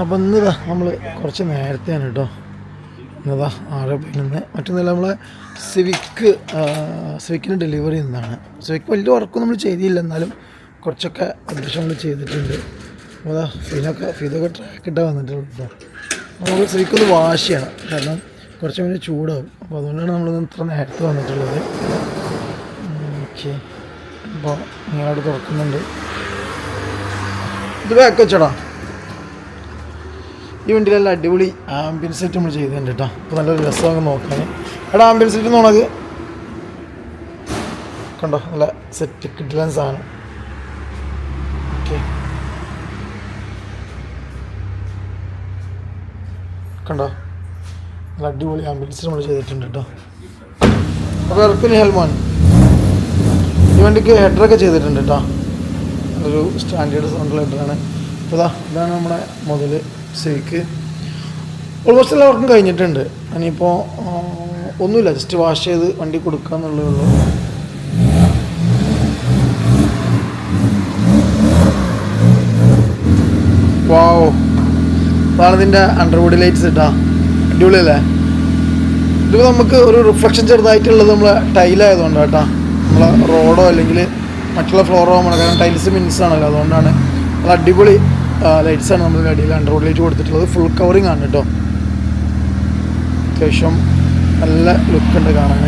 അപ്പം ഇന്നിതാ നമ്മൾ കുറച്ച് നേരത്തെയാണ് കേട്ടോ. ഇന്നതാ ആറ് പതിനൊന്ന് മറ്റൊന്നല്ല നമ്മളെ സിവിക്ക് സിവിക്കിന് ഡെലിവറി നിന്നാണ് സിവിക്ക് വലിയ വർക്കും നമ്മൾ ചെയ്തില്ല. എന്നാലും കുറച്ചൊക്കെ നമ്മൾ ചെയ്തിട്ടുണ്ട്. അതാ ഫീനൊക്കെ ഫീതൊക്കെ ട്രാക്ക് ഇട്ടാൽ വന്നിട്ടുള്ളൂ സിവിക്ക് നമുക്ക് സിവിക്കൊന്ന് ചെയ്യണം. കാരണം കുറച്ച് മുന്നേ ചൂടാവും. അപ്പോൾ അതുകൊണ്ടാണ് നമ്മൾ ഇത്ര നേരത്തെ വന്നിട്ടുള്ളത്. ഓക്കെ. അപ്പോൾ നിങ്ങളവിടെ തുറക്കുന്നുണ്ട്. ഇത് ബാക്ക് വെച്ചടാ. ഈ വണ്ടിയിലെല്ലാം അടിപൊളി ആംബിയൻസ് സെറ്റ് നമ്മൾ ചെയ്തിട്ടുണ്ട് കേട്ടോ അപ്പോൾ നല്ലൊരു രസമൊക്കെ നോക്കാൻ എടാ ആംബിയൻസ് സെറ്റ് നോണത് കണ്ടോ നല്ല സെറ്റ് കിട്ടില്ല സാധനം. ഓക്കെ. കണ്ടോ നല്ല അടിപൊളി ആംബിയൻസ് നമ്മൾ ചെയ്തിട്ടുണ്ട് കേട്ടോ അപ്പോൾ ഇറക്കിന് ഹെൽമോൻ. ഈ വണ്ടിക്ക് ഹെഡറൊക്കെ ചെയ്തിട്ടുണ്ട് കേട്ടോ ഒരു സ്റ്റാൻഡേർഡ് സൗണ്ടുള്ള ഹെഡറാണ് അപ്പോൾ ഇതാ ഇതാണ് നമ്മുടെ മുതൽ സിവിക്ക് ഓൾമോസ്റ്റ് എല്ലാവർക്കും കഴിഞ്ഞിട്ടുണ്ട്. ഇനിയിപ്പോൾ ഒന്നുമില്ല. ജസ്റ്റ് വാഷ് ചെയ്ത് വണ്ടി കൊടുക്കുക എന്നുള്ളേ ഉള്ളൂ. വാവ് അതാണ് ഇതിന്റെ അണ്ടർബോഡി ലൈറ്റ്സ് ഇട്ടാ അടിപൊളിയല്ലേ? ഇതിപ്പോൾ നമുക്ക് ഒരു റിഫ്ലക്ഷൻ ചെറുതായിട്ടുള്ളത് നമ്മളെ ടൈലായതുകൊണ്ട് കേട്ടോ നമ്മളെ റോഡോ അല്ലെങ്കിൽ മറ്റുള്ള ഫ്ലോറോ നമ്മുടെ കാരണം ടൈൽസ് മിൻസ് ആണല്ലോ. അതുകൊണ്ടാണ്. നല്ല അടിപൊളി ലൈറ്റ്സ് ആണ് നമ്മൾ അടിയിൽ അണ്ടർ ലൈറ്റ് കൊടുത്തിട്ടുള്ളത്. ഫുൾ കവറിങ് ആണ് കേട്ടോ അത്യാവശ്യം നല്ല ലുക്ക് ഉണ്ട് കാണാൻ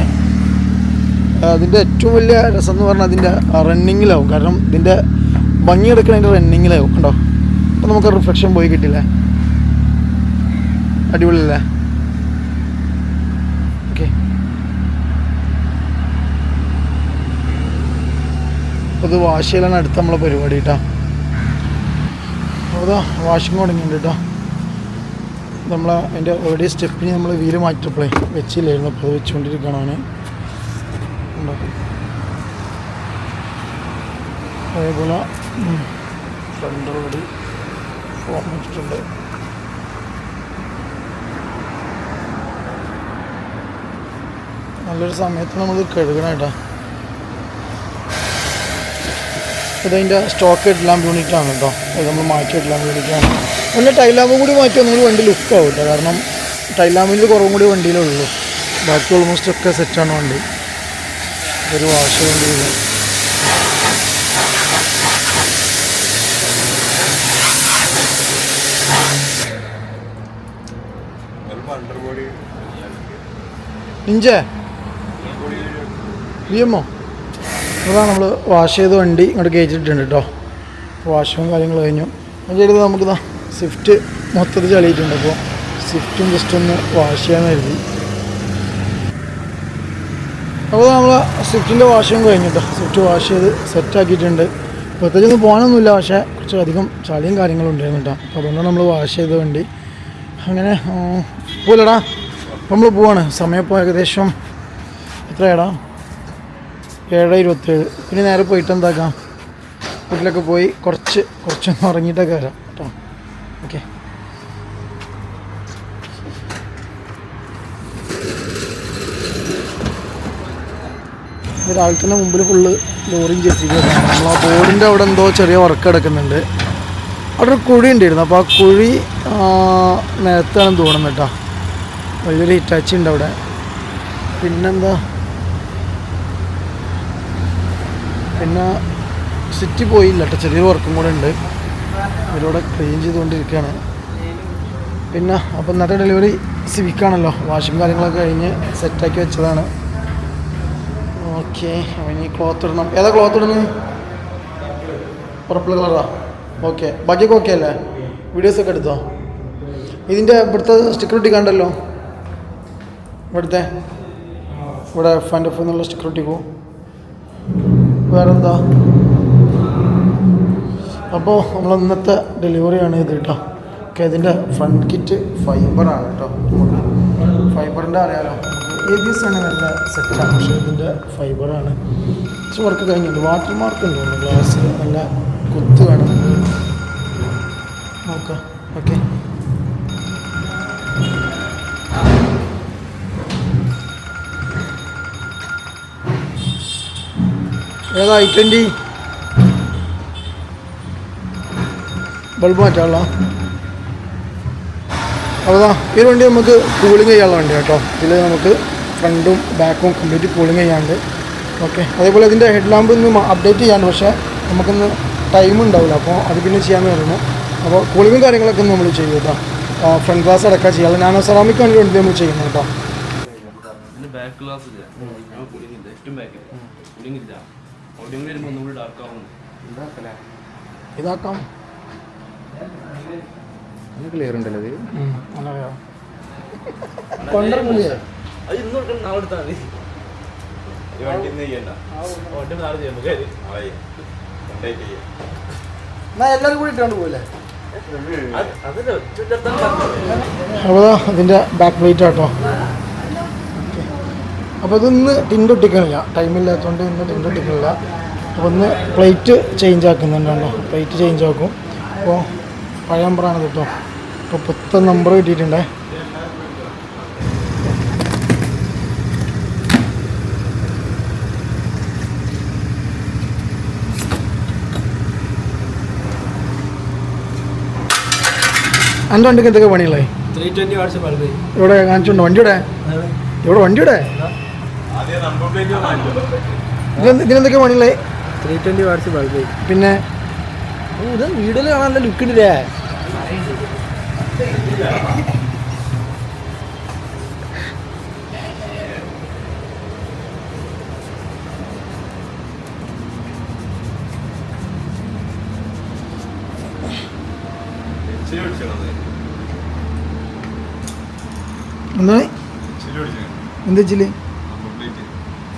അതിന്റെ ഏറ്റവും വലിയ രസം എന്ന് പറഞ്ഞാൽ അതിന്റെ റണ്ണിങ്ങിലാവും കാരണം ഇതിന്റെ ഭംഗി എടുക്കുന്നതിന്റെ റണ്ണിങ്ങിലാവും കണ്ടോ? അപ്പം നമുക്ക് റിഫ്ലക്ഷൻ പോയി കിട്ടില്ലേ? അടിപൊളിയല്ലേ? ഓക്കെ അത് വാഷ് ചെയ്യലാണ് അടുത്ത നമ്മളെ പരിപാടി കേട്ടോ അതാ വാഷിംഗ് തുടങ്ങിയിട്ടുണ്ട് കേട്ടോ നമ്മൾ അതിന്റെ ഓൾറെഡി സ്റ്റെപ്പിന് നമ്മൾ വീൽ മാറ്റിയപ്പോഴേ വെച്ചില്ലായിരുന്നു അപ്പോൾ അത് വെച്ചുകൊണ്ടിരിക്കണമാണ് അതേപോലെ ഫ്രണ്ട് ഓൾറെഡി ഫോം വെച്ചിട്ടുണ്ട് നല്ലൊരു സമയത്ത് നമ്മൾ കഴുകണം കേട്ടോ. ഇതതിന്റെ സ്റ്റോക്ക് ഹെഡ് യൂണിറ്റ് ആണ് കേട്ടോ ഇത് നമ്മൾ മാറ്റി ഹെഡ് യൂണിറ്റാണ് ഒന്ന് ടൈലാമ്പും കൂടി മാറ്റി ഒന്നുകൂടി വണ്ടി ലുക്ക് ആവും കേട്ടോ കാരണം ടൈലാമ്പിന്റെ കുറവും കൂടി വണ്ടിയിലുള്ളൂ. ബാക്കി ഓൾമോസ്റ്റ് ഒക്കെ സെറ്റാണ് വണ്ടി. ഒരു വാഷ് വണ്ടിയിൽ ഇഞ്ചേ? വി എമ്മോ അതാണ് നമ്മൾ വാഷ് ചെയ്ത് വണ്ടി ഇങ്ങോട്ട് കയറ്റിയിട്ടുണ്ട് കേട്ടോ വാഷും കാര്യങ്ങൾ കഴിഞ്ഞു. അതിന്റെ അടുത്ത് നമുക്ക് ഇതാ സ്വിഫ്റ്റ് മൊത്തത്തിൽ ചളിയിട്ടുണ്ട്. അപ്പോൾ സ്വിഫ്റ്റും ജസ്റ്റ് ഒന്ന് വാഷ് ചെയ്യാൻ കരുതി. അപ്പോൾ നമ്മൾ സ്വിഫ്റ്റിന്റെ വാഷും കഴിഞ്ഞു കേട്ടോ സ്വിഫ്റ്റ് വാഷ് ചെയ്ത് സെറ്റ് സെറ്റാക്കിയിട്ടുണ്ട് പ്രത്യേകിച്ചൊന്നും പോകാനൊന്നുമില്ല. പക്ഷേ കുറച്ച് അധികം ചളിയും കാര്യങ്ങളും ഉണ്ടായിരുന്നു കേട്ടോ അപ്പോൾ അതുകൊണ്ടാണ് നമ്മൾ വാഷ് ചെയ്ത വണ്ടി. അങ്ങനെ പോലടാ നമ്മൾ പോവാണ്. സമയം ഇപ്പോൾ ഏകദേശം എത്രയാടാ? ഏഴ് ഇരുപത്തേഴ്. പിന്നെ നേരെ പോയിട്ട് എന്താക്കാം? വീട്ടിലൊക്കെ പോയി കുറച്ച് കുറച്ചൊന്ന് ഉറങ്ങിയിട്ടൊക്കെ വരാം കേട്ടോ. ഓക്കെ. രാവിലെ തന്നെ മുമ്പിൽ ഫുള്ള് ലോറിയും ചേച്ചിരിക്കുകയാണ് നമ്മൾ ആ ബോർഡിന്റെ അവിടെ എന്തോ ചെറിയ വർക്ക് കിടക്കുന്നുണ്ട്. അവിടെ ഒരു കുഴി ഉണ്ടായിരുന്നു. അപ്പോൾ ആ കുഴി നിരത്താണ് തോന്നുന്നു കേട്ടോ. വലിയൊരു ഹിറ്റാച്ചി ഉണ്ട് അവിടെ. പിന്നെന്താ? പിന്നെ സിറ്റി പോയില്ല കേട്ടോ ചെറിയൊരു വർക്കും കൂടെ ഉണ്ട്. ഇതിലൂടെ ക്ലീൻ ചെയ്തുകൊണ്ടിരിക്കുകയാണ്. പിന്നെ അപ്പം ഇന്നത്തെ ഡെലിവറി സിവിക്കാണല്ലോ വാഷിംഗ് കാര്യങ്ങളൊക്കെ കഴിഞ്ഞ് സെറ്റാക്കി വെച്ചതാണ്. ഓക്കെ ഇനി ക്ലോത്ത് ഇടണം. ഏതാ ക്ലോത്ത് ഇടുന്നത് പർപ്പിൾ കളറാ ഓക്കെ ബാക്കിയൊക്കെ ഓക്കെ അല്ലേ? വീഡിയോസൊക്കെ എടുത്തോ? ഇതിന്റെ ഇവിടുത്തെ സ്റ്റിക്കർ കണ്ടല്ലോ. ഇവിടുത്തെ. ഇവിടെ എഫ് ആൻഡ് എഫ് എന്നുള്ള സ്റ്റിക്കർ ഒട്ടിക്കോ വേറെന്താ? അപ്പോൾ നമ്മൾ ഇന്നത്തെ ഡെലിവറിയാണ് ഇത് കേട്ടോ ഓക്കെ ഇതിന്റെ ഫ്രണ്ട് കിറ്റ് ഫൈബറാണ് കേട്ടോ ഫൈബറിന്റെ അറിയാലോ ആണ് നല്ല സെറ്റാണ് പക്ഷേ ഇതിന്റെ ഫൈബറാണ് കുറച്ച് വർക്ക് കഴിഞ്ഞിട്ടുണ്ട്. വാട്ടർ മാർക്ക് ഉണ്ട്? ഗ്ലാസ് നല്ല കുത്ത് വേണം. നോക്കാം. ഓക്കെ. ഏതാ ഐ ട്വന്റി ബൾബ് മാറ്റാനുള്ള. അതാ ഈ വണ്ടി നമുക്ക് കൂളിംഗ് ചെയ്യാനുള്ള വണ്ടി കേട്ടോ. ഇതിൽ നമുക്ക് ഫ്രണ്ടും ബാക്കും കംപ്ലീറ്റ് കൂളിംഗ് ചെയ്യാണ്ട് ഓക്കെ അതേപോലെ ഇതിന്റെ ഹെഡ് ലാമ്പ് ഒന്ന് അപ്ഡേറ്റ് ചെയ്യാണ്ട് പക്ഷേ നമുക്കൊന്ന് ടൈം ഉണ്ടാവില്ല. അപ്പോൾ അത് പിന്നെ ചെയ്യാൻ വരുന്നു അപ്പോൾ കൂളിങ്ങും കാര്യങ്ങളൊക്കെ നമ്മൾ ചെയ്യും കേട്ടോ. ഫ്രണ്ട് ഗ്ലാസ് അടക്കം ചെയ്യാം. നാനോ സെറാമിക് വണ്ടി വേണ്ടി നമ്മൾ ചെയ്യുന്നത് കേട്ടോ. ഇതിന്റെ ബാക്ക് ഗ്ലാസ് ഇല്ല. കൂളിംഗ് ഇല്ല. കൂളിംഗ് വരുമ്പോൾ ഒന്നുകൂടി ഡാർക്ക് ആവുന്നു. ഇതാക്കാം. ക്ലിയർ ഉണ്ടല്ലോ ഇത്. ഉം, നല്ല വേണം. കൊണ്ടുവരുന്നില്ലേ? അത് ഇന്ന് കൊടുക്കണം നാളെ എടുത്താൽ മതി. ഈ വണ്ടി ഇന്ന് ചെയ്യണ്ട. വണ്ടി നാളെ ചെയ്യാം നമുക്ക് നാളെ ചെയ്യാം. കൊണ്ടുപോയിട്ട് ചെയ്യാം. എന്നാ എല്ലാവരും കൂടി ഇട്ടുകൊണ്ട് പോയില്ലേ അത് അതല്ലേ ഒറ്റ ചേർത്താൻ അപ്പോൾ അതിന്റെ ബാക്ക് പ്ലേറ്റ് കേട്ടോ അപ്പോൾ ഇതൊന്ന് ടിൻഡ് ഒട്ടിക്കണില്ല ടൈമില്ലാത്തതുകൊണ്ട് ഇന്ന് ടിൻഡ് ഒട്ടിക്കണില്ല അപ്പോൾ ഒന്ന് പ്ലേറ്റ് ചേഞ്ച് ആക്കുന്നുണ്ടോ പ്ലേറ്റ് ചേഞ്ച് ആക്കും. അപ്പോൾ പഴയ നമ്പറാണ് കേട്ടോ അപ്പോൾ പുത്ത നമ്പർ കിട്ടിയിട്ടുണ്ടേ. എന്റെ വണ്ടിക്ക് എന്തൊക്കെ പറഞ്ഞു ഇവിടെ കാണിച്ചുണ്ടോ വണ്ടിയുടെ? ഇവിടെ വണ്ടിയുടെ? ഇതിനെന്തൊക്കെ പണിയുള്ളേ? ത്രീ ട്വന്റി വാട്സ് ബൾബ് പിന്നെ? ഇത് വീഡിയോയിൽ കാണാൻ ലുക്ക് പിടിച്ചത് എന്താ വെച്ചിൽ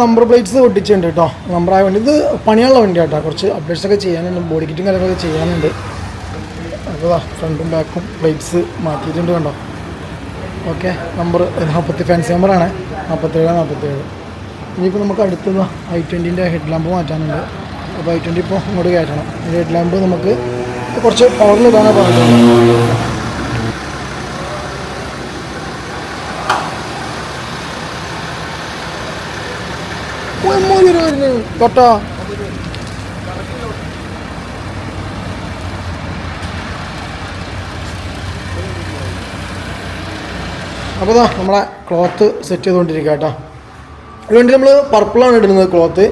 നമ്പർ പ്ലേറ്റ്സ് ഒട്ടിച്ചിട്ടുണ്ട് കേട്ടോ നമ്പറായ വണ്ടി. ഇത് പണിയുള്ള വണ്ടി കേട്ടോ കുറച്ച് അപ്ഡേറ്റ്സ് ഒക്കെ ചെയ്യാനുണ്ട്. ബോഡി കിറ്റും കാര്യങ്ങളൊക്കെ ചെയ്യാനുണ്ട്. അപ്പോൾ ഫ്രണ്ടും ബാക്കും പ്ലേറ്റ്സ് മാറ്റിയിട്ടുണ്ട് കണ്ടോ? ഓക്കെ നമ്പർ നാൽപ്പത്തി ഫാൻസി നമ്പറാണ് നാൽപ്പത്തേഴ് നാൽപ്പത്തേഴ് ഇനിയിപ്പോൾ നമുക്ക് അടുത്തുനിന്ന് ഐ ട്വന്റിന്റെ ഹെഡ് ലാമ്പ് മാറ്റാനുണ്ട്. അപ്പോൾ ഐ ട്വന്റി ഇപ്പോൾ ഇങ്ങോട്ട് കയറ്റണം. ഹെഡ് ലാമ്പ് നമുക്ക് കുറച്ച് പവറിൽ ഇടാനാണ് പറഞ്ഞിട്ടുള്ളത് വരുന്നു തൊട്ടോ അപ്പോൾ ഇതാ നമ്മളെ ക്ലോത്ത് സെറ്റ് ചെയ്തുകൊണ്ടിരിക്കുക കേട്ടോ. അതുകൊണ്ട് നമ്മൾ പർപ്പിളാണ് ഇടുന്നത് ക്ലോത്ത്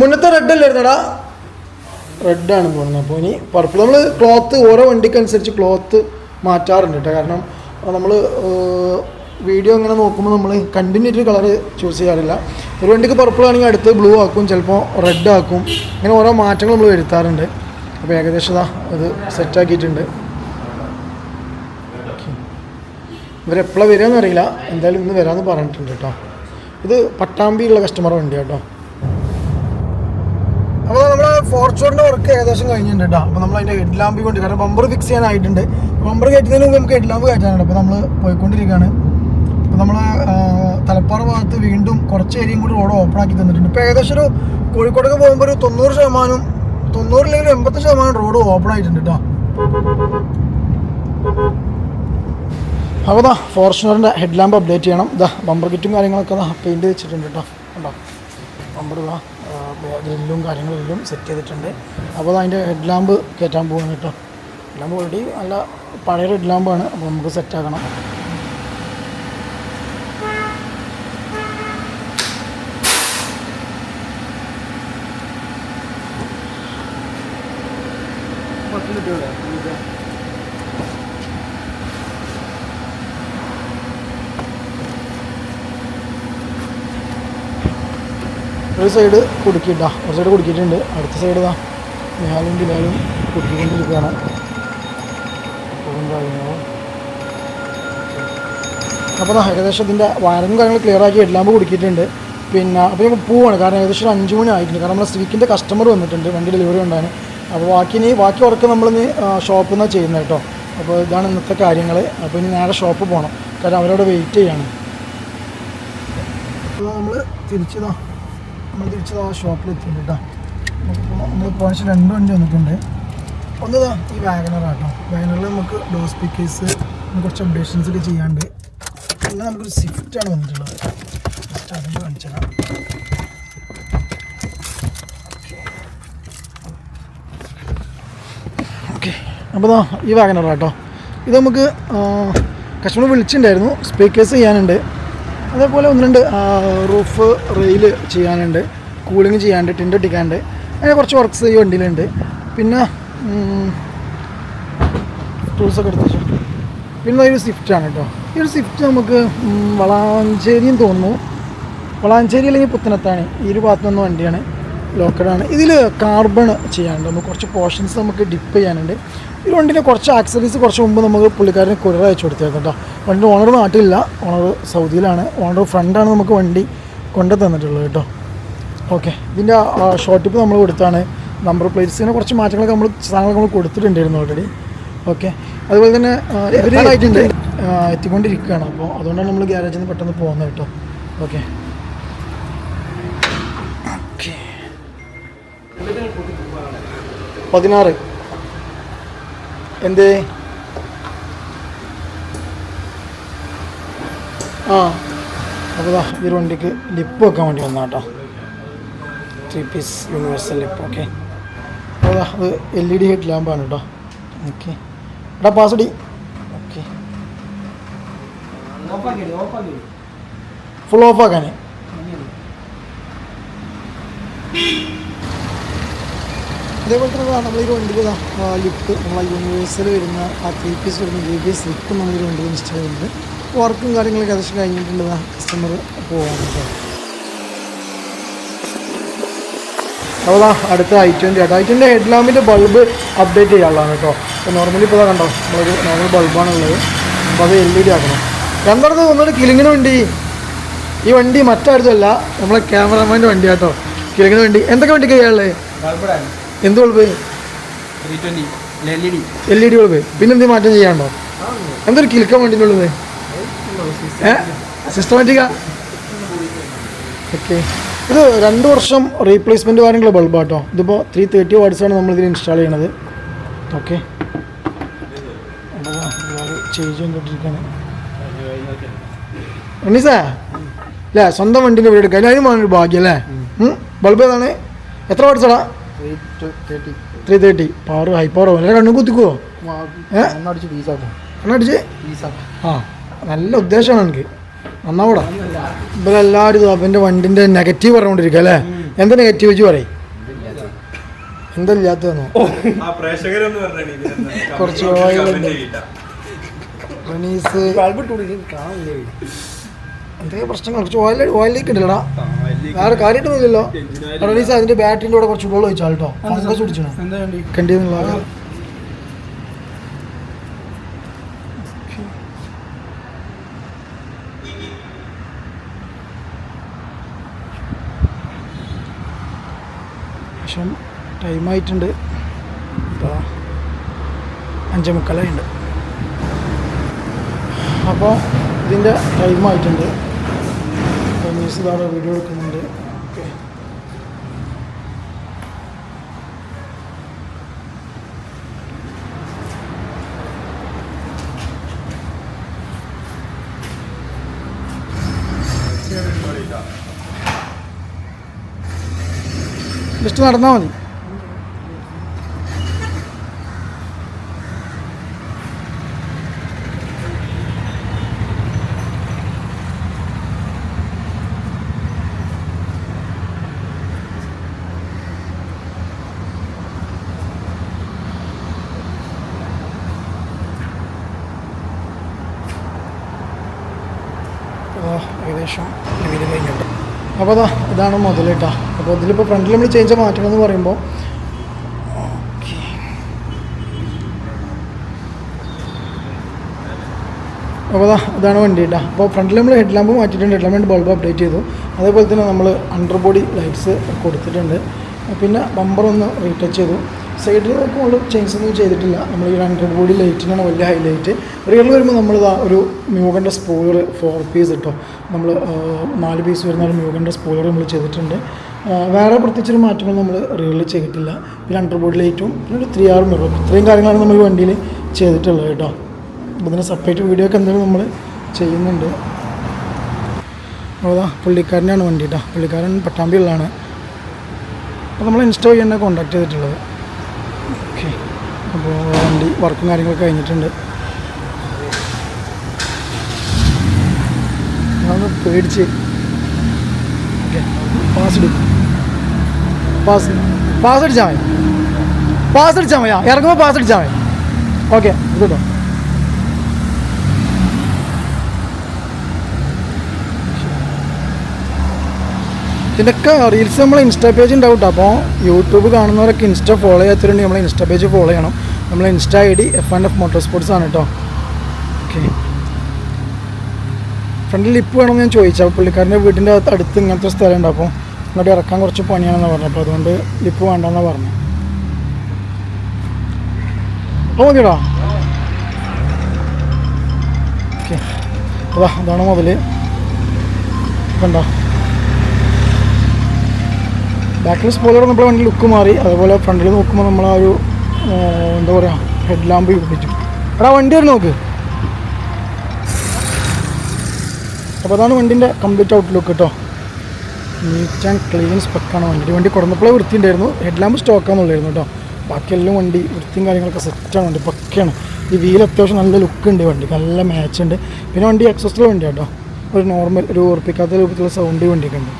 മുന്നത്തെ റെഡ് അല്ലായിരുന്നടാ. റെഡാണ് തോന്നുന്നത് അപ്പോൾ ഇനി പർപ്പിൾ നമ്മൾ ക്ലോത്ത് ഓരോ വണ്ടിക്കനുസരിച്ച് ക്ലോത്ത് മാറ്റാറുണ്ട് കേട്ടോ. കാരണം നമ്മൾ വീഡിയോ ഇങ്ങനെ നോക്കുമ്പോൾ നമ്മൾ കണ്ടിന്യൂറ്റി കളർ ചൂസ് ചെയ്യാറില്ല. ഒരു വണ്ടിക്ക് പർപ്പിൾ ആണെങ്കിൽ അടുത്ത് ബ്ലൂ ആക്കും ചിലപ്പോൾ റെഡ് ആക്കും. ഇങ്ങനെ ഓരോ മാറ്റങ്ങൾ നമ്മൾ വരുത്താറുണ്ട്. അപ്പോൾ ഏകദേശം അത് സെറ്റാക്കിയിട്ടുണ്ട് ഇവരെപ്പോഴാണ് വരിക എന്നറിയില്ല എന്തായാലും ഇന്ന് വരാമെന്ന് പറഞ്ഞിട്ടുണ്ട് കേട്ടോ. ഇത് പട്ടാമ്പിയുള്ള കസ്റ്റമർ വണ്ടി കേട്ടോ. അപ്പോൾ നമ്മൾ ഫോർച്യൂണിന്റെ വർക്ക് ഏകദേശം കഴിഞ്ഞിട്ടുണ്ട് കേട്ടോ. അപ്പോൾ നമ്മൾ അതിന്റെ ഹെഡ് ലാമ്പ് കൊണ്ട് കാരണം ബമ്പർ ഫിക്സ് ചെയ്യാനായിട്ടുണ്ട്. ബമ്പർ കയറ്റുന്നതിന് മുമ്പ് നമുക്ക് ഹെഡ് ലാമ്പ് കയറ്റാനുണ്ട്. അപ്പോൾ നമ്മൾ പോയിക്കൊണ്ടിരിക്കുകയാണ് നമ്മൾ തലപ്പാറ ഭാഗത്ത് വീണ്ടും കുറച്ച് ഏരിയയും കൂടി റോഡ് ഓപ്പൺ ആക്കി തന്നിട്ടുണ്ട്. ഇപ്പോൾ ഏകദേശം ഒരു കോഴിക്കോടൊക്കെ പോകുമ്പോൾ ഒരു തൊണ്ണൂറ് ശതമാനം തൊണ്ണൂറില്ലെങ്കിൽ എൺപത്തി ശതമാനം റോഡ് ഓപ്പൺ ആയിട്ടുണ്ട് കേട്ടോ അപ്പോൾ ഇതാ ഫോർച്യൂണറിന്റെ ഹെഡ് ലാമ്പ് അപ്ഡേറ്റ് ചെയ്യണം. ഇതാ ബമ്പർ കിറ്റും കാര്യങ്ങളൊക്കെ ഇതാ പെയിന്റ് വെച്ചിട്ടുണ്ട് കേട്ടോ ഉണ്ടോ ബമ്പർ ഇതാ ഗ്രില്ലും കാര്യങ്ങളെല്ലാം സെറ്റ് ചെയ്തിട്ടുണ്ട്. അപ്പോൾ അതിന്റെ ഹെഡ് ലാമ്പ് കയറ്റാൻ പോവാണ് കേട്ടോ ഹെഡ് ലാമ്പ് ഓൾറെഡി നല്ല പഴയ ഹെഡ് ലാമ്പാണ് അപ്പോൾ നമുക്ക് സെറ്റ് ഒരു സൈഡ് കുടുക്കിയിട്ടാ. ഒരു സൈഡ് കുടുക്കിയിട്ടുണ്ട്. അടുത്ത സൈഡ് ഇതാ. നാലും ബിലാലും കുടുക്കിക്കൊണ്ടിരിക്കുകയാണ്. അപ്പോൾ ഏകദേശം ഇതിന്റെ വയറും കാര്യങ്ങൾ ക്ലിയർ ആക്കി എല്ലാം കുടുക്കിയിട്ടുണ്ട്. പിന്നെ അപ്പോൾ ഞങ്ങൾ പോവാണ്. കാരണം ഏകദേശം ഒരു അഞ്ച് മണി ആയിട്ടുണ്ട്. കാരണം നമ്മുടെ സ്വിക്കിന്റെ കസ്റ്റമർ വന്നിട്ടുണ്ട്. വണ്ടി ഡെലിവറി ഉണ്ടാണ് അപ്പോൾ ബാക്കി നീ ബാക്കി വർക്ക് നമ്മളിന്ന് ഷോപ്പിൽ നിന്നാണ് ചെയ്യുന്നത് കേട്ടോ. അപ്പോൾ ഇതാണ് ഇന്നത്തെ കാര്യങ്ങൾ അപ്പോൾ ഇനി നേരെ ഷോപ്പ് പോകണം കാരണം അവരോട് വെയിറ്റ് ചെയ്യാണ്. നമ്മൾ തിരിച്ചതാ. നമ്മൾ തിരിച്ചതാ ഷോപ്പിൽ എത്തിയിട്ടുണ്ട് കേട്ടോ. നമ്മൾ പ്രാവശ്യം രണ്ട് വണ്ടി വന്നിട്ടുണ്ട്. ഒന്നതാ ഈ വാഗനറാട്ടോ വാഗനറിൽ നമുക്ക് ഡോർ സ്പീക്കേഴ്സ് കുറച്ച് അപ്ഡേഷൻസ് ഒക്കെ ചെയ്യാണ്ട് പിന്നെ നമുക്കൊരു സ്വിഫ്റ്റാണ് വന്നിട്ടുള്ളത്. ജസ്റ്റ് അതൊന്ന് കാണിച്ചുതരാം ഓക്കെ അപ്പോൾ ഈ വാഗനർ കേട്ടോ ഇത് നമുക്ക് കസ്റ്റമർ വിളിച്ചിട്ടുണ്ടായിരുന്നു സ്പീക്കേഴ്സ് ചെയ്യാനുണ്ട്. അതേപോലെ ഒന്ന് രണ്ട് റൂഫ് റെയിൽ ചെയ്യാനുണ്ട്. കൂളിങ് ചെയ്യാനുണ്ട് ടിന്റ് ഒട്ടിക്കാനുണ്ട്. അങ്ങനെ കുറച്ച് വർക്ക്സ് ഈ വണ്ടിയിലുണ്ട്. പിന്നെ ടൂൾസൊക്കെ എടുത്തു പിന്നെ ഒരു സ്വിഫ്റ്റാണ് കേട്ടോ ഈ ഒരു സ്വിഫ്റ്റ് നമുക്ക് വളാഞ്ചേരിയും തോന്നുന്നു. വളാഞ്ചേരി അല്ലെങ്കിൽ പുത്തനത്താണ്. ഈ ഒരു ഭാഗത്തു നിന്ന് വണ്ടിയാണ്. ലോക്കലാണ് ഇതിൽ കാർബൺ ചെയ്യാനുണ്ട്. നമുക്ക് കുറച്ച് പോർഷൻസ് നമുക്ക് ഡിപ്പ് ചെയ്യാനുണ്ട്. ഈ വണ്ടിന്റെ കുറച്ച് ആക്സറീസ് കുറച്ച് മുമ്പ് നമുക്ക് പുള്ളിക്കാരന് കൊറിയർ അയച്ചു കൊടുത്തായിരുന്നു കേട്ടോ. വണ്ടിന്റെ ഓണർ നാട്ടിലില്ല. ഓണർ സൗദിയിലാണ്. ഓണർ ഫ്രണ്ടാണ് നമുക്ക് വണ്ടി കൊണ്ടു തന്നിട്ടുള്ളത് കേട്ടോ. ഓക്കെ ഇതിന്റെ ഷോർട്ട് ടിപ്പ് നമ്മൾ കൊടുത്താണ്. നമ്പർ പ്ലേറ്റ്സിന് കുറച്ച് മാറ്റങ്ങളൊക്കെ നമ്മൾ സാധനങ്ങളൊക്കെ നമ്മൾ കൊടുത്തിട്ടുണ്ടായിരുന്നു ഓൾറെഡി ഓക്കെ അതുപോലെ തന്നെ എവരിയായിട്ടുണ്ട് എത്തിക്കൊണ്ടിരിക്കുകയാണ്. അപ്പോൾ അതുകൊണ്ടാണ് നമ്മൾ ഗ്യാരേജിൽ നിന്ന് പെട്ടെന്ന് പോകുന്നത് കേട്ടോ. ഓക്കെ പതിനാറ്. എന്തേ? ആ അപ്പോൾ ഈ വണ്ടിക്ക് ലിപ്പ് വെക്കാൻ വേണ്ടി വന്നാ കേട്ടോ three piece universal lip okay അപ്പോൾ അത് എൽ ഇ ഡി ഹെഡ് ലാമ്പാണ് കേട്ടോ ഓക്കെ എടാ പാസടി ഓക്കെ ഫുൾ ഓഫ് ആക്കാൻ അതേപോലെ തന്നെ നമ്മൾ ഈ വണ്ടിക്ക് ലിപ്പ് നമ്മളെ യൂണിവേഴ്സൽ വരുന്ന ആ ത്രീ പീസ് വരുന്ന ജി പി എസ് ലിപ്പ് നമ്മൾ വണ്ടിയിൽ ഇൻസ്റ്റാൾ ചെയ്യുന്നുണ്ട് വർക്കും കാര്യങ്ങളൊക്കെ ഏകദേശം കഴിഞ്ഞിട്ടുണ്ട്. കസ്റ്റമർ പോകാൻ അതാ അടുത്ത I twenty auto. I twenty head ലാമ്പിന്റെ bulb update ചെയ്യാനുള്ളതാണ് കേട്ടോ അപ്പോൾ നോർമലി ഇപ്പോൾ കണ്ടോ നമ്മളൊരു നോർമൽ ബൾബാണുള്ളത് അപ്പോൾ അത് എൽ ഇ ഡി ആക്കണം. രണ്ടാമത് ഒന്നുകൂടി കിളിങ്ങിന് വണ്ടി. ഈ വണ്ടി മറ്റാരുതല്ല നമ്മളെ ക്യാമറമാന്റെ വണ്ടി കേട്ടോ കിളിങ്ങിന് വണ്ടി. എന്തൊക്കെ വണ്ടി ചെയ്യാനുള്ളത് എന്ത് bulb L E D bulb പിന്നെന്ത് മാറ്റം ചെയ്യാണ്ടോ എന്തൊരു കിളിക്കാൻ വേണ്ടി ഉള്ളത്? സിസ്റ്റമാറ്റിക്കാ ഓക്കെ ഇത് രണ്ട് വർഷം റീപ്ലേസ്മെന്റ് കാര്യങ്ങൾ ബൾബാട്ടോ ഇതിപ്പോൾ ത്രീ തേർട്ടി വാട്ട്സാണ് നമ്മളിതിൽ ഇൻസ്റ്റാൾ ചെയ്യണത്. ഓക്കെ ചേഞ്ച് ചെയ്തുകൊണ്ടിരിക്കുകയാണ് ഉണ്ണീസാ? അല്ലേ സ്വന്തം വണ്ടിന്റെ വീട് എടുക്കാൻ അതിന് ഒരു ഭാഗ്യം അല്ലേ? ബൾബ് ഏതാണ്? എത്ര വാട്ട്സാടാ three thirty power high power അല്ലെ? കണ്ണും കുത്തിക്കുവോ കണ്ണടിച്ച് ആ നല്ല ഉദ്ദേശമാണ് എനിക്ക്. നന്നാവൂടാ. ഇവരെല്ലാവരും എല്ലാവരും അവന്റെ വണ്ടിന്റെ നെഗറ്റീവ് പറഞ്ഞുകൊണ്ടിരിക്കുക അല്ലേ? എന്താ നെഗറ്റീവ് വെച്ച് പറയും? എന്തല്ലാത്തതെന്നോ? ആ പ്രേക്ഷകരൊന്ന് പറഞ്ഞേ കുറച്ച് എന്തൊക്കെ പ്രശ്നങ്ങൾ. കുറച്ച് ഓയിൽ ഓയിലേക്ക് ഉണ്ടല്ലടാ വേറെ കാര്യമായിട്ടൊന്നുമില്ലല്ലോ. റനീസ് അതിന്റെ ബാറ്ററിന്റെ കൂടെ കുറച്ച് ഉള്ളു വെച്ചാൽ കേട്ടോ. ഫംഗസ് പിടിച്ചോ കണ്ടിന്നുള്ള പക്ഷം ടൈമായിട്ടുണ്ട്. അഞ്ചേ മുക്കാലായിട്ടുണ്ട് അപ്പോൾ ഇതിന്റെ ടൈമായിട്ടുണ്ട്. ന്യൂസ് ഇതാണ് വീഡിയോ എടുക്കുന്നുണ്ട്. ജസ്റ്റ് നടന്നാൽ മതി അതാ ഏകദേശം വീട് കഴിഞ്ഞിട്ട് അപ്പോൾ അതാ ഇതാണ് മുതലിട്ടാ അപ്പോൾ ഇതിലിപ്പോൾ ഫ്രണ്ടിൽ നമ്മൾ ചേഞ്ച് മാറ്റണം എന്ന് പറയുമ്പോൾ അപ്പോൾ അതാ ഇതാണ് വണ്ടി കേട്ടോ അപ്പോൾ ഫ്രണ്ടിൽ നമ്മൾ ഹെഡ് ലാമ്പ് മാറ്റിയിട്ടുണ്ട്. ഹെഡ് ലാമ്പ് ബൾബ് അപ്ഡേറ്റ് ചെയ്തു. അതേപോലെ തന്നെ നമ്മൾ അണ്ടർ ബോഡി ലൈറ്റ്സ് കൊടുത്തിട്ടുണ്ട്. പിന്നെ ബമ്പർ ഒന്ന് റീടച്ച് ചെയ്തു. സൈഡിൽ നമ്മൾ ചേഞ്ചസ് ഒന്നും ചെയ്തിട്ടില്ല. നമ്മൾ ഈ ഹൺഡ്രഡ് ബോഡി ലൈറ്റിനാണ് വലിയ ഹൈലൈറ്റ് റിയറിൽ വരുമ്പോൾ നമ്മൾ ഒരു മ്യൂഗന്റെ സ്പോയിലർ ഫോർ പീസ് ഇട്ടോ. നമ്മൾ നാല് പീസ് വരുന്ന ഒരു മ്യൂഗന്റെ സ്പോയിലർ നമ്മൾ ചെയ്തിട്ടുണ്ട്. വേറെ പ്രത്യേകിച്ചൊരു മാറ്റങ്ങൾ നമ്മൾ റിയലിൽ ചെയ്തിട്ടില്ല. പിന്നെ ഹൺഡ്രഡ് ബോഡി ലൈറ്റും പിന്നെ ഒരു ത്രീ ആർ മിററും ഇത്രയും കാര്യങ്ങളാണ് നമ്മൾ വണ്ടിയിൽ ചെയ്തിട്ടുള്ളത് കേട്ടോ. ഇതിന് സെപ്പറേറ്റ് വീഡിയോ ഒക്കെ എന്തെങ്കിലും നമ്മൾ ചെയ്യുന്നുണ്ട്. അതാ പുള്ളിക്കാരനാണ് വണ്ടി കേട്ടോ. പുള്ളിക്കാരൻ പട്ടാമ്പിയുള്ളതാണ് അപ്പോൾ നമ്മൾ ഇൻസ്റ്റോ വഴി തന്നെ കോൺടാക്ട് ചെയ്തിട്ടുള്ളത്. ഓക്കെ. അപ്പോൾ വണ്ടി വർക്കും കാര്യങ്ങളൊക്കെ കഴിഞ്ഞിട്ടുണ്ട്. ഞാനൊന്ന് പേടിച്ച്. ഓക്കെ. പാസ് എടുക്കും പാസ് പാസ് അടിച്ചാൽ മതി. പാസ് അടിച്ചാൽ മതി. ഇറങ്ങുമ്പോൾ പാസ് അടിച്ചാൽ മതി. ഓക്കെ ഇത് കേട്ടോ. ഇതിന്റെയൊക്കെ റീൽസ് നമ്മൾ ഇൻസ്റ്റാ പേജ് ഉണ്ടാവും അപ്പോൾ യൂട്യൂബ് കാണുന്നവരൊക്കെ ഇൻസ്റ്റ ഫോളോ ചെയ്യാത്തവരുണ്ട് നമ്മളെ ഇൻസ്റ്റാ പേജ് ഫോളോ ചെയ്യണം. നമ്മളെ insta I D F and F motor sports ആണ് കേട്ടോ ഓക്കെ ഫ്രണ്ടിൽ ലിപ്പ് വേണമെന്ന് ഞാൻ ചോദിച്ചു. പുള്ളിക്കാരന്റെ വീടിന്റെ അകത്ത് അടുത്ത് ഇങ്ങനത്തെ സ്ഥലം ഉണ്ട്. അപ്പോൾ ഇങ്ങോട്ട് ഇറക്കാൻ കുറച്ച് പണിയാണെന്ന് പറഞ്ഞു അപ്പോൾ അതുകൊണ്ട് ലിപ്പ് വേണ്ടെന്നാണ് പറഞ്ഞു അപ്പോൾ മതിയടാ ഓക്കെ അതാ അതാണ് മുതൽ കണ്ടോ? ബാക്കിൽ സ്പോയിലർ നമ്മുടെ വണ്ടി ലുക്ക് മാറി. അതുപോലെ ഫ്രണ്ടിൽ നോക്കുമ്പോൾ നമ്മൾ ആ ഒരു എന്താ പറയുക ഹെഡ് ലാമ്പ് പിടിച്ചു എടാ വണ്ടി ഒരു നോക്ക്. അപ്പോൾ അതാണ് വണ്ടിന്റെ കംപ്ലീറ്റ് ഔട്ട്ലുക്ക് കേട്ടോ നീറ്റ് ആൻഡ് ക്ലീൻ സ്പെക്കാണ് വണ്ടി. വണ്ടി കൊടുന്നപ്പോഴേ വൃത്തി ഉണ്ടായിരുന്നു ഹെഡ് ലാമ്പ് സ്റ്റോക്കാന്നുള്ളായിരുന്നു കേട്ടോ ബാക്കിയെല്ലാം വണ്ടി വൃത്തിയും കാര്യങ്ങളൊക്കെ സെറ്റാണ് വണ്ടി. പക്കയാണ്. ഈ വീൽ അത്യാവശ്യം നല്ല ലുക്ക് ഉണ്ട് വണ്ടി. നല്ല മാച്ച് ഉണ്ട്. പിന്നെ വണ്ടി എക്സസ്റ്റിലെ വണ്ടിയാണ് കേട്ടോ ഒരു നോർമൽ ഒരു ഉറപ്പിക്കാത്ത രൂപത്തിലുള്ള സൗണ്ട് വണ്ടിയൊക്കെ ഉണ്ട്.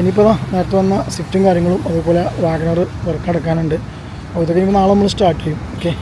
ഇനിയിപ്പോൾ നേരത്തെ വന്ന സ്വിഫ്റ്റും കാര്യങ്ങളും അതുപോലെ വാഗണർ വർക്ക് അടക്കാനുണ്ട്. അപ്പോൾ ഇതൊക്കെ ഇനി നാളെ നമ്മൾ സ്റ്റാർട്ട് ചെയ്യും. ഓക്കെ